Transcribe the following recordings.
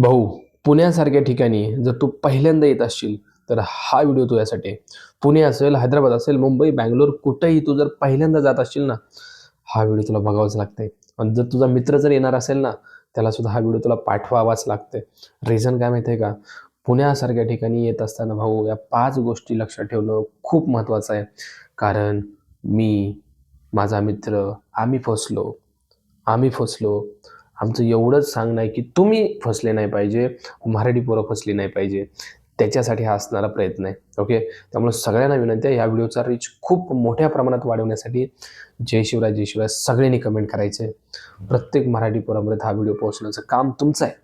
भाऊ पुण्यासारख्या ठिकाणी जर तू पहिल्यांदा येत असशील तर हा व्हिडिओ तुझ्यासाठी पुणे असेल हैदराबाद असेल मुंबई बँगलोर कुठेही तू जर पहिल्यांदा जात असशील ना हा व्हिडिओ तुला बघावाच लागते आणि जर तुझा मित्र जर येणार असेल ना त्याला सुद्धा हा व्हिडिओ तुला पाठवावाच लागते रिझन काय माहिती आहे का? पुण्यासारख्या ठिकाणी येत असताना भाऊ या पाच गोष्टी लक्षात ठेवणं खूप महत्त्वाचं आहे. कारण मी माझा मित्र आम्ही फसलो. आम्ही फसलो. आमचं एवढंच सांगणं आहे की तुम्ही फसले नाही पाहिजे मराठी पोरं फसली नाही पाहिजे. त्याच्यासाठी हा असणारा प्रयत्न आहे. ओके त्यामुळे सगळ्यांना विनंती आहे या व्हिडिओचा रीच खूप मोठ्या प्रमाणात वाढवण्यासाठी जय शिवराय जय शिवराय सगळ्यांनी कमेंट करायचे. प्रत्येक मराठी पोरापर्यंत हा व्हिडिओ पोहोचण्याचं काम तुमचं आहे.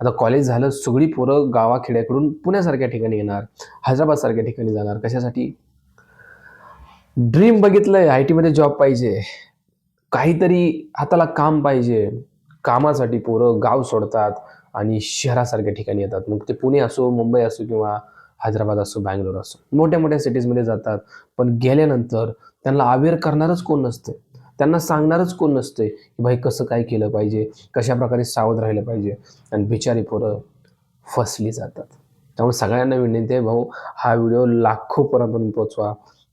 आता कॉलेज झालं सगळी पोरं गावाखेड्याकडून पुण्यासारख्या ठिकाणी येणार हैदराबादसारख्या ठिकाणी जाणार. कशासाठी? ड्रीम बघितलंय आय टीमध्ये जॉब पाहिजे. काहीतरी हाताला काम पाहिजे. कामासाठी पोरं गाव सोडतात आणि शहरासारख्या ठिकाणी येतात. मग ते पुणे असो मुंबई असो किंवा हैदराबाद असो बँगलोर असो मोठ्या मोठ्या सिटीजमध्ये जातात. पण गेल्यानंतर त्यांना अवेअर करणारच कोण नसते. त्यांना सांगणारच कोण नसते की भाई कसं काय केलं पाहिजे कशा प्रकारे सावध राहिलं पाहिजे. आणि बिचारी पोरं फसली जातात. त्यामुळे सगळ्यांना विनंती आहे भाऊ हा व्हिडिओ लाखोपर्यंत पोचवा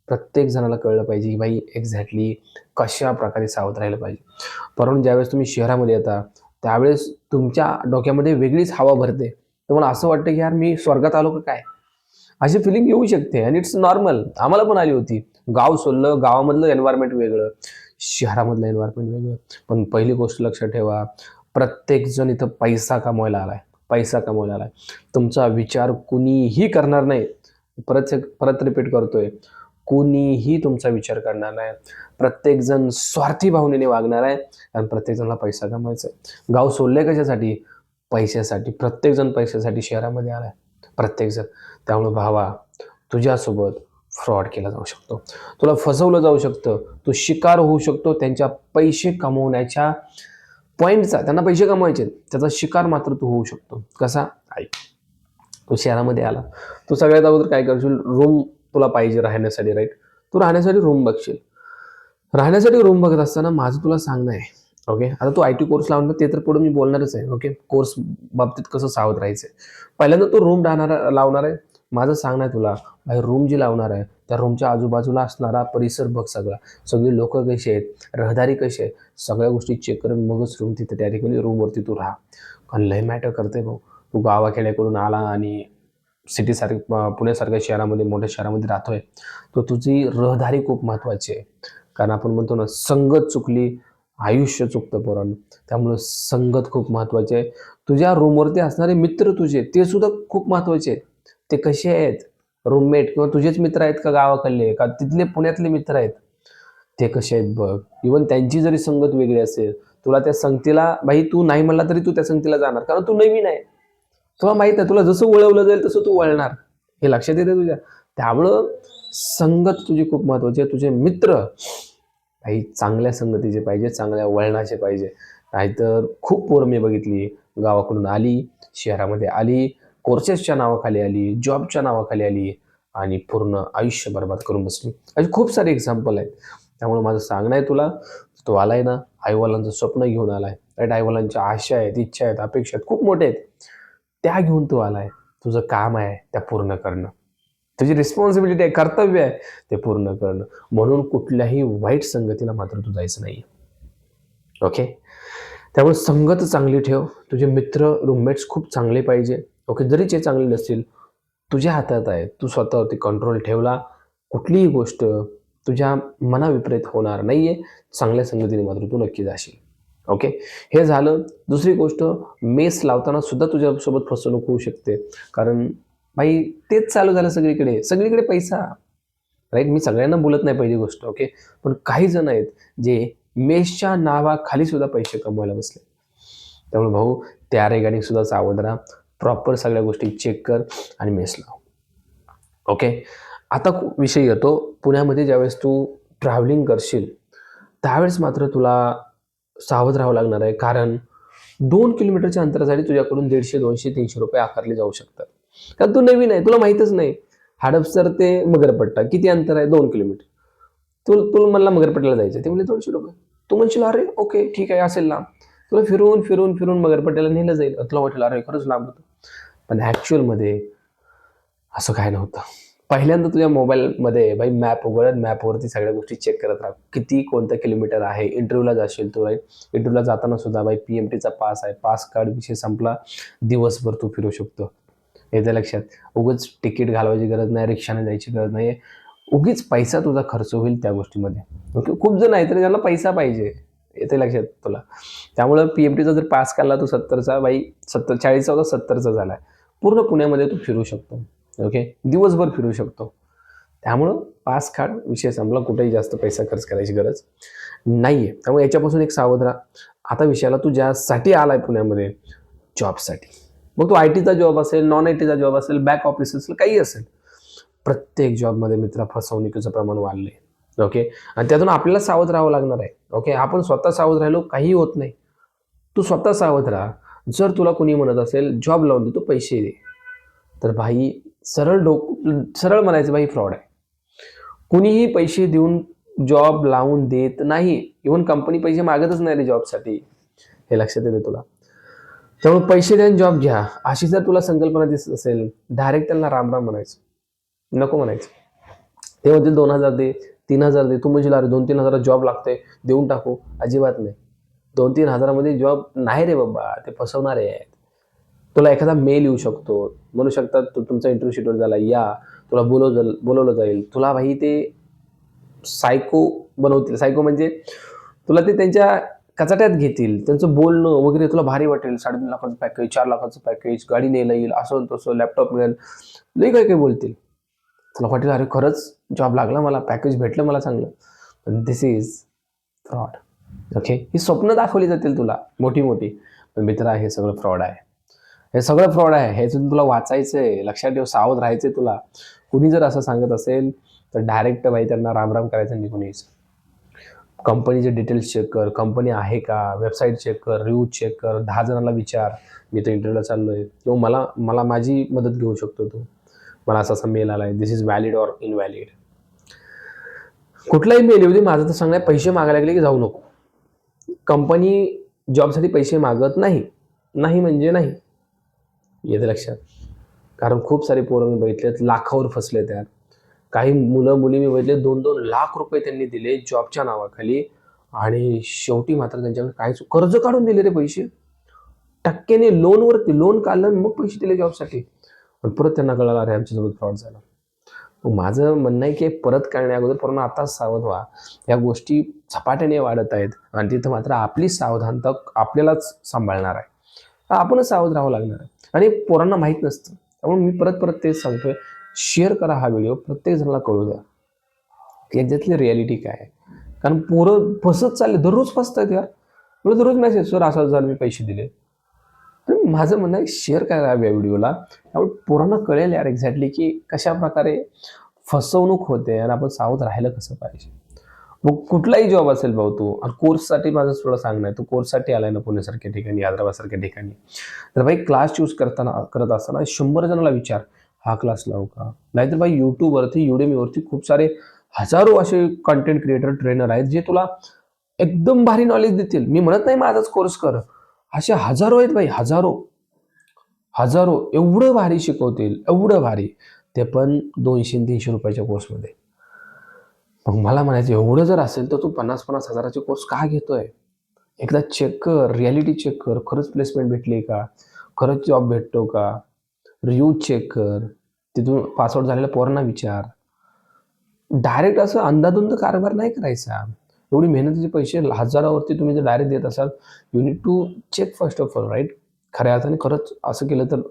प्रत्येक जणाला कळलं पाहिजे की भाई एक्झॅक्टली कशा प्रकारे सावध राहिलं पाहिजे. परंतु ज्यावेळेस तुम्ही शहरामध्ये येता त्यावेळेस तुमच्या डोक्यामध्ये वेगळीच हवा भरते. तुम्हाला असं वाटतं की यार मी स्वर्गात आलो का काय? अशी फिलिंग येऊ शकते आणि इट्स नॉर्मल आम्हाला पण आली होती. गाव सोडलं गावामधलं एन्व्हायरमेंट वेगळं शहरामधलं एन्व्हायरमेंट वेगळं. पण पहिली गोष्ट लक्षात ठेवा प्रत्येकजण इथं पैसा कमवायला आलाय. पैसा कमवायला आलाय. तुमचा विचार कुणीही करणार नाही. परत परत रिपीट करतोय. कुणीही तुमचा विचार करणार नाही. प्रत्येकजण स्वार्थी भावनेने वागणार आहे कारण प्रत्येकजणला पैसा कमवायचा आहे. गाव सोडले कशासाठी? पैशासाठी. प्रत्येकजण पैशासाठी शहरामध्ये आला आहे प्रत्येकजण. त्यामुळे भावा तुझ्यासोबत फ्रॉड केला जाऊ शकतो. तुला फसवलं जाऊ शकतं. तू शिकार होऊ शकतो. त्यांच्या पैसे कमवण्याच्या पॉईंटचा त्यांना पैसे कमवायचे त्याचा शिकार मात्र तू होऊ शकतो. कसा? ऐक. तू शहरामध्ये आला. तू सगळ्यात अगोदर काय करशील? रूम तुला पाहिजे राहण्यासाठी राईट तू राहण्यासाठी रूम बघशील. राहण्यासाठी रूम बघत असताना माझं तुला सांगणं आहे ओके आता तू आय टी कोर्स लावणार ते तर पुढे मी बोलणारच आहे ओके कोर्स बाबतीत कसं सावध राहायचं आहे. पहिल्यांदा तू रूम राहणार लावणार आहे. माझं सांगणं आहे तुला भाई रूम जी लावणार आहे त्या रूमच्या आजूबाजूला असणारा परिसर बघ सगळा. सगळी लोक कशी आहेत रहदारी कशी आहे सगळ्या गोष्टी चेक करून मगच रूम तिथे त्या ठिकाणी रूमवरती तू राहा. कारण लय मॅटर करते भाऊ. तू गावाखेड्याकडून आला आणि सिटीसारख्या पुण्यासारख्या शहरामध्ये मोठ्या शहरामध्ये राहतोय. तर तुझी रहदारी खूप महत्त्वाची आहे. कारण आपण म्हणतो ना संगत चुकली आयुष्य चुकतं पोरांनो. त्यामुळं संगत खूप महत्त्वाची आहे. तुझ्या रूमवरती असणारे मित्र तुझे ते सुद्धा खूप महत्त्वाचे आहेत. ते कसे आहेत? रूममेट किंवा तुझेच मित्र आहेत का गावाकडले? का तिथले पुण्यातले मित्र आहेत? ते कसे आहेत बघ. इवन त्यांची जरी संगत वेगळी असेल तुला त्या संगतीला भाई तू नाही म्हणला तरी तू त्या संगतीला जाणार. कारण तू नवीन आहे. तुला माहीत आहे तुला जसं वळवलं जाईल तसं तू वळणार. हे लक्षात येते तुझ्या? त्यामुळं संगत तुझी खूप महत्वाची आहे. तुझे मित्र काही चांगल्या संगतीचे पाहिजे चांगल्या वळणाचे पाहिजे. नाहीतर खूप पोरं मी बघितली गावाकडून आली शहरामध्ये आली कोर्सेसच्या नावाखाली आली जॉबच्या नावाखाली आली आणि पूर्ण आयुष्य बर्बाद करून बसली. असे खूप सारे एक्झाम्पल आहेत. त्यामुळे माझं सांगणं आहे तुला तो आलाय ना आईवडिलांचं स्वप्न घेऊन आलाय. राईट आईवडिलांच्या आशा आहेत इच्छा आहेत अपेक्षा आहेत खूप मोठे आहेत. त्या घेऊन तू आलाय. तुझं काम आहे त्या पूर्ण करणं. तुझी रिस्पॉन्सिबिलिटी आहे कर्तव्य आहे ते पूर्ण करणं. म्हणून कुठल्याही वाईट संगतीला मात्र तू जायचं नाही ओके त्यामुळे संगत चांगली ठेव. तुझे मित्र रूममेट्स खूप चांगले पाहिजे. ओके जरी ते चांगले नसतील तुझ्या हातात आहे. तू स्वतःवरती कंट्रोल ठेवला. कुठलीही गोष्ट तुझ्या मनाविपरीत होणार नाही आहे चांगल्या संगतीने मात्र तू नक्की जाशील. ओके हे झालं. दुसरी गोष्ट मेस लावताना सुद्धा तुझ्यासोबत फसवणूक होऊ शकते. कारण भाई तेच चालू झालं सगळीकडे. सगळीकडे पैसा. राईट मी सगळ्यांना बोलत नाही पहिली गोष्ट ओके पण काही जण आहेत जे मेसच्या नावाखाली सुद्धा पैसे कमवायला बसले. त्यामुळे भाऊ त्या रेगार्डिंग सुद्धा सावध राहा प्रॉपर सगळ्या गोष्टी चेक कर आणि मेस लाव. ओके आता विषय येतो. पुण्यामध्ये ज्यावेळेस तू ट्रॅव्हलिंग करशील त्यावेळेस मात्र तुला सावध राहावं लागणार आहे. कारण दोन किलोमीटरच्या अंतरासाठी तुझ्याकडून दीडशे दोनशे तीनशे रुपये आकारले जाऊ शकतात. कारण तू नवीन आहे तुला माहीतच नाही. हडपसर ते मगरपट्टा किती अंतर आहे? दोन किलोमीटर. तू तू मला मगरपट्ट्याला जायचं ते म्हणजे दोनशे रुपये. तू म्हणशील अरे ओके ठीक आहे असेल ना. तुला फिरून फिरून फिरून मगरपट्ट्याला नेलं जाईल. तुला वाटेल अरे खरंच लांब होतं. पण ॲक्च्युअलमध्ये असं काय नव्हतं. पहिल्यांदा तुझ्या मोबाईलमध्ये बाई मॅप उघडत मॅपवरती सगळ्या गोष्टी चेक करत राहा. किती कोणतं किलोमीटर आहे? इंटरव्ह्यूला जाशील तू राईट इंटरव्ह्यूला जाताना सुद्धा बाई पी एम टीचा पास आहे. पास कार्ड विषय संपला. दिवसभर तू फिरू शकतो. येत्या लक्षात. उगीच तिकीट घालवायची गरज नाही रिक्षाने जायची गरज नाही उगीच पैसा तुझा खर्च होईल त्या गोष्टीमध्ये. ओके खूप जण आहे तरी त्यांना पैसा पाहिजे. येते लक्षात तुला. त्यामुळं पी एम टीचा जर पास काढला तू सत्तरचा बाई सत्तर चाळीसचा होता सत्तरचा झाला पूर्ण पुण्यामध्ये तू फिरू शकतो. ओके दिवसभर फिरू शकतो. त्यामुळं पास कार्ड विषय संपला. कुठेही जास्त पैसा खर्च करायची गरज नाही आहे त्यामुळे याच्यापासून एक सावध राहा. आता विषयाला तू ज्यासाठी आला आहे पुण्यामध्ये जॉबसाठी. मग तो आय टीचा जॉब असेल नॉन आय टीचा जॉब असेल बॅक ऑफिस असेल काही असेल. प्रत्येक जॉबमध्ये मित्र फसवणुकीचं प्रमाण वाढले ओके आणि त्यातून आपल्याला सावध राहावं लागणार आहे. ओके आपण स्वतः सावध राहिलो काही होत नाही. तू स्वतः सावध राहा. जर तुला कोणी म्हणत असेल जॉब लावून दे तू पैसे दे. तर भाई सरळ डोक सरळ म्हणायचं बाई फ्रॉड आहे. कुणीही पैसे देऊन जॉब लावून देत नाही. इव्हन कंपनी पैसे मागतच नाही रे जॉबसाठी. हे लक्षात येते तुला. त्यामुळे पैसे देऊन जॉब घ्या. अशी जर तुला संकल्पना दिसत असेल डायरेक्ट त्यांना राम राम म्हणायचं. नको म्हणायचं. ते म्हणतील दोन हजार दे तीन हजार दे. तू म्हणजे अरे दोन तीन हजारात जॉब लागतोय देऊन टाकू. अजिबात नाही. दोन तीन हजारामध्ये जॉब नाही रे बाबा ते फसवणारे आहेत. तुला एखादा मेल येऊ शकतो. म्हणू शकतात तू तुमचा इंटरव्ह्यू शेड्यूल झाला या. तुला बोलव बोलवलं जाईल. तुला भाई ते सायको बनवतील. सायको म्हणजे तुला ते त्यांच्या कचाट्यात घेतील. त्यांचं बोलणं वगैरे तुला भारी वाटेल. साडेतीन लाखाचं पॅकेज चार लाखाचं पॅकेज गाडी नेलं येईल असं तसं लॅपटॉप मिळेल. लई काय काही बोलतील. तुला वाटेल अरे खरंच जॉब लागला मला पॅकेज भेटलं मला चांगलं. पण दिस इज फ्रॉड ओके ही स्वप्न दाखवली जातील तुला मोठी मोठी पण मित्र हे सगळं फ्रॉड आहे. हे सगळं फ्रॉड आहे. ह्यातून तुला वाचायचं आहे लक्षात ठेव सावध राहायचं तुला. कुणी जर असं सांगत असेल तर डायरेक्ट बाई त्यांना रामराम करायचं निघून यायचं. कंपनीचे डिटेल्स चेक कर. कंपनी आहे का? वेबसाईट चेक कर. रिव्ह्यू चेक कर. दहा जणांना विचार. मी तर इंटरव्ह्यूला चाललो आहे किंवा मला मला माझी मदत घेऊ शकतो तू. मला असा असा मेल आला आहे this is valid or invalid कुठलाही मेल येऊ दे. माझं तर सांगणं पैसे मागायला लागले की जाऊ नको. कंपनी जॉबसाठी पैसे मागत नाही. नाही म्हणजे नाही. येते लक्षात. कारण खूप सारे पोरं मी बघितलेत लाखावर फसले त्यात काही मुलं मुली मी बघितले दोन दोन लाख रुपये त्यांनी दिले जॉबच्या नावाखाली. आणि शेवटी मात्र त्यांच्याकडे काहीच कर्ज काढून दिले रे पैसे. टक्क्याने लोनवरती लोन काढलं मग पैसे दिले जॉबसाठी. पण परत त्यांना कळलं अरे आमच्यासोबत फ्रॉड झाला. माझं म्हणणं आहे की परत करण्या अगोदर पूर्ण आताच सावध व्हा. या गोष्टी झपाट्याने वाढत आहेत. आणि तिथं मात्र आपली सावधानता आपल्यालाच सांभाळणार आहे. आपणच सावध राहावं लागणार. आहे आणि पोरांना माहीत नसतं. त्यामुळे मी परत परत तेच सांगतोय. शेअर करा हा व्हिडिओ प्रत्येक जणाला कळू द्या. याच्यातली रियालिटी काय आहे. कारण पोरं फसत चालले दररोज फसतात यार. मला दररोज मेसेज सर असं झालं मी पैसे दिले. तर माझं म्हणणं आहे शेअर करा या व्हिडिओला त्यामुळे पोरांना कळेल यार एक्झॅक्टली की कशा प्रकारे फसवणूक होते आणि आपण सावध राहायला कसं पाहिजे. मग कुठलाही जॉब असेल भाऊ तू आणि कोर्ससाठी माझं थोडं सांगणं आहे तू कोर्ससाठी आलाय ना पुण्यासारख्या ठिकाणी हैदराबादसारख्या ठिकाणी. तर भाई क्लास चूज करताना करत असताना शंभर जणांना विचार हा क्लास लावू का? नाहीतर भाई यूट्यूबवरती युडेमीवरती खूप सारे हजारो असे कंटेंट क्रिएटर ट्रेनर आहेत जे तुला एकदम भारी नॉलेज देतील. मी म्हणत नाही माझाच कोर्स कर. असे हजारो आहेत भाई हजारो. हजारो. एवढं भारी शिकवतील एवढं भारी. ते पण दोनशे तीनशे रुपयाच्या कोर्समध्ये मग मला म्हणायचं एवढं जर असेल तर तू पन्नास पन्नास हजाराचे कोर्स का घेतोय? एकदा चेक कर रियालिटी चेक कर खरंच प्लेसमेंट भेटली का? खरंच जॉब भेटतो का? रिव्ह्यू चेक कर तिथून पासआउट झालेल्या पोरांना विचार. डायरेक्ट असं अंदाधुंद कारभार नाही करायचा. एवढी मेहनतीचे पैसे हजारावरती तुम्ही जर डायरेक्ट देत असाल you need to check first of all right खऱ्या अर्थाने खरंच असं केलं तर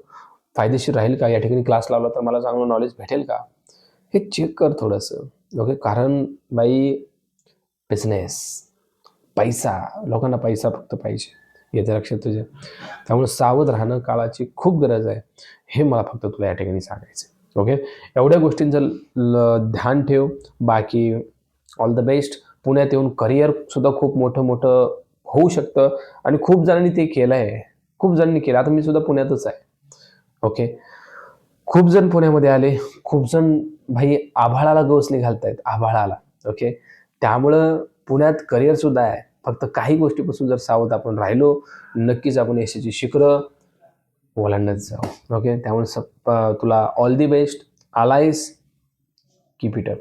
फायदेशीर राहील का? या ठिकाणी क्लास लावला तर मला चांगलं नॉलेज भेटेल का? हे चेक कर थोडंसं. ओके कारण बाई बिझनेस पैसा लोकांना पैसा फक्त पाहिजे. येते लक्षात तुझ्या त्यामुळे सावध राहणं काळाची खूप गरज आहे. हे मला फक्त तुला या ठिकाणी सांगायचं ओके एवढ्या गोष्टींचं ल- ध्यान ठेव. बाकी ऑल द बेस्ट पुण्यात येऊन करिअर सुद्धा खूप मोठं मोठं होऊ शकतं. आणि खूप जणांनी ते केलं आहे खूप जणांनी केलं. आता मी सुद्धा पुण्यातच आहे. ओके खूप जण पुण्यामध्ये आले. खूप जण भाई आभाळाला गवसणी घालतायत आभाळाला ओके त्यामुळं पुण्यात करिअर सुद्धा आहे. फक्त काही गोष्टीपासून जर सावध आपण राहिलो नक्कीच आपण यशाची शिखरं ओलांडत जाऊ ओके त्यामुळे सप तुला all the best always keep it up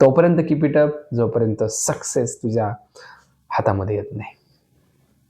तोपर्यंत कीप इट अप जोपर्यंत सक्सेस तुझ्या हातामध्ये येत नाही.